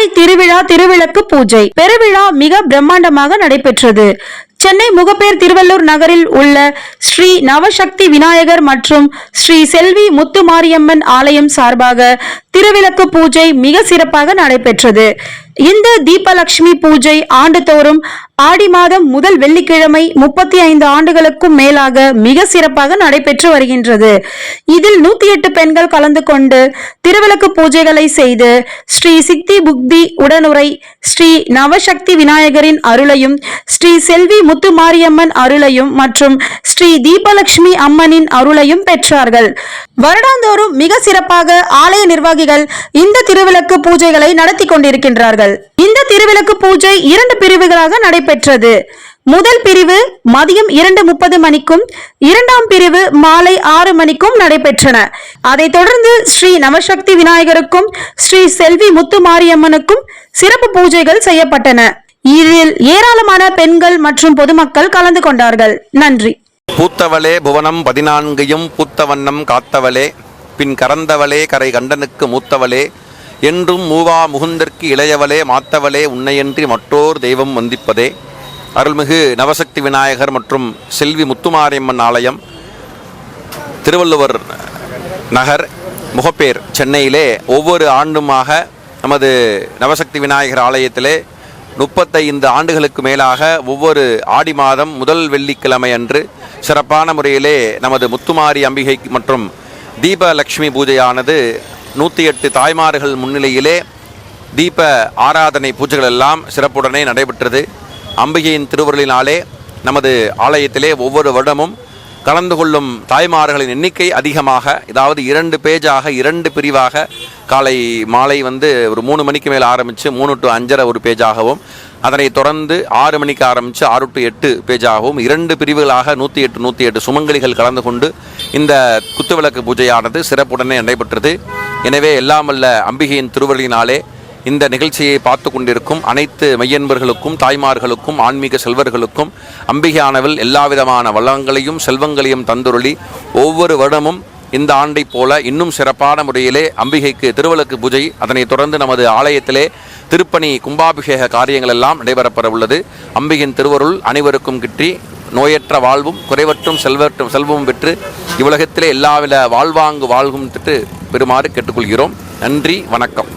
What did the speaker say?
திருவிழா திருவிளக்கு பூஜை. பெருவிழா மிக பிரம்மாண்டமாக நடைபெற்றது. சென்னை முகப்பேர் திருவள்ளூர் நகரில் உள்ள ஸ்ரீ நவசக்தி விநாயகர் மற்றும் ஸ்ரீ செல்வி முத்துமாரியம்மன் ஆலயம் சார்பாக திருவிளக்கு பூஜை மிக சிறப்பாக நடைபெற்றது. இந்த தீபலட்சுமி பூஜை ஆண்டுதோறும் ஆடி மாதம் முதல் வெள்ளிக்கிழமை முப்பத்தி ஐந்து ஆண்டுகளுக்கும் மேலாக மிக சிறப்பாக நடைபெற்று வருகின்றது. இதில் நூத்தி எட்டு பெண்கள் கலந்து கொண்டு திருவிளக்கு பூஜைகளை செய்து ஸ்ரீ சித்தி புக்தி உடனுரை ஸ்ரீ நவசக்தி விநாயகரின் அருளையும் ஸ்ரீ செல்வி முத்து மாரியம்மன் அருளையும் மற்றும் ஸ்ரீ தீபலட்சுமி அம்மனின் அருளையும் பெற்றார்கள். வருடாந்தோறும் மிக சிறப்பாக ஆலய நிர்வாகிகள் இந்த திருவிளக்கு பூஜைகளை நடத்தி கொண்டிருக்கின்றார்கள். இந்த திருவிளக்கு பூஜை இரண்டு பிரிவுகளாக நடைபெற்றது. முதல் பிரிவு மதியம் இரண்டு முப்பது மணிக்கும் இரண்டாம் பிரிவு மாலை ஆறு மணிக்கும் நடைபெற்றன. அதைத் தொடர்ந்து ஸ்ரீ நவசக்தி விநாயகருக்கும் ஸ்ரீ செல்வி முத்து மாரியம்மனுக்கும் சிறப்பு பூஜைகள் செய்யப்பட்டன. இதில் ஏராளமான பெண்கள் மற்றும் பொதுமக்கள் கலந்து கொண்டார்கள். நன்றி. பூத்தவளே புவனம் பதினான்கையும் பூத்த வண்ணம் காத்தவளே. பின் கரந்தவளே கரை கண்டனுக்கு மூத்தவளே. என்றும் மூவா முகுந்தற்கு இளையவளே மாத்தவளே உன்னையன்றி மற்றோர் தெய்வம் வந்திப்பதே. அருள்மிகு நவசக்தி விநாயகர் மற்றும் செல்வி முத்துமாரியம்மன் ஆலயம் திருவள்ளுவர் நகர் முகப்பேர் சென்னையிலே ஒவ்வொரு ஆண்டுமாக நமது நவசக்தி விநாயகர் ஆலயத்திலே முப்பத்தைந்து ஆண்டுகளுக்கு மேலாக ஒவ்வொரு ஆடி மாதம் முதல் வெள்ளிக்கிழமை அன்று சிறப்பான முறையிலே நமது முத்துமாரி அம்பிகை மற்றும் தீபலக்ஷ்மி பூஜையானது நூற்றி எட்டு தாய்மார்கள் முன்னிலையிலே தீப ஆராதனை பூஜைகள் எல்லாம் சிறப்புடனே நடைபெற்றது. அம்பிகையின் திருவருளினாலே நமது ஆலயத்திலே ஒவ்வொரு வருடமும் கலந்து கொள்ளும் தாய்மார்களின் எண்ணிக்கை அதிகமாக அதாவது இரண்டு பேஜாக இரண்டு பிரிவாக காலை மாலை வந்து ஒரு மூணு மணிக்கு மேல் ஆரம்பித்து மூணு டு அஞ்சரை ஒரு பேஜாகவும் அதனை தொடர்ந்து ஆறு மணிக்கு ஆரம்பித்து ஆறு டு எட்டு பேஜாகவும் இரண்டு பிரிவுகளாக நூற்றி எட்டு நூற்றி எட்டு சுமங்கலிகள் கலந்து கொண்டு இந்த குத்துவிளக்கு பூஜையானது சிறப்புடனே நடைபெற்றது. எனவே எல்லாம் அம்பிகையின் திருவருளினாலே இந்த நிகழ்ச்சியை பார்த்து கொண்டிருக்கும் அனைத்து மையன்பர்களுக்கும் தாய்மார்களுக்கும் ஆன்மீக செல்வர்களுக்கும் அம்பிகையானவள் எல்லாவிதமான வளங்களையும் செல்வங்களையும் தந்துருளி ஒவ்வொரு வருடமும் இந்த ஆண்டைப் போல இன்னும் சிறப்பான முறையிலே அம்பிகைக்கு திருவிளக்கு பூஜை அதனைத் தொடர்ந்து நமது ஆலயத்திலே திருப்பணி கும்பாபிஷேக காரியங்கள் எல்லாம் நடைபெறப்பட உள்ளது அம்பிகையின் திருவருள் அனைவருக்கும் கிட்டி நோயற்ற வாழ்வும் குறைவற்றும் செல்வற்றும் செல்வமும் பெற்று இவ்வுலகத்திலே எல்லாவித வாழ்வாங்கு வாழ்வும் திட்டு பெறுமாறு கேட்டுக்கொள்கிறோம். நன்றி வணக்கம்.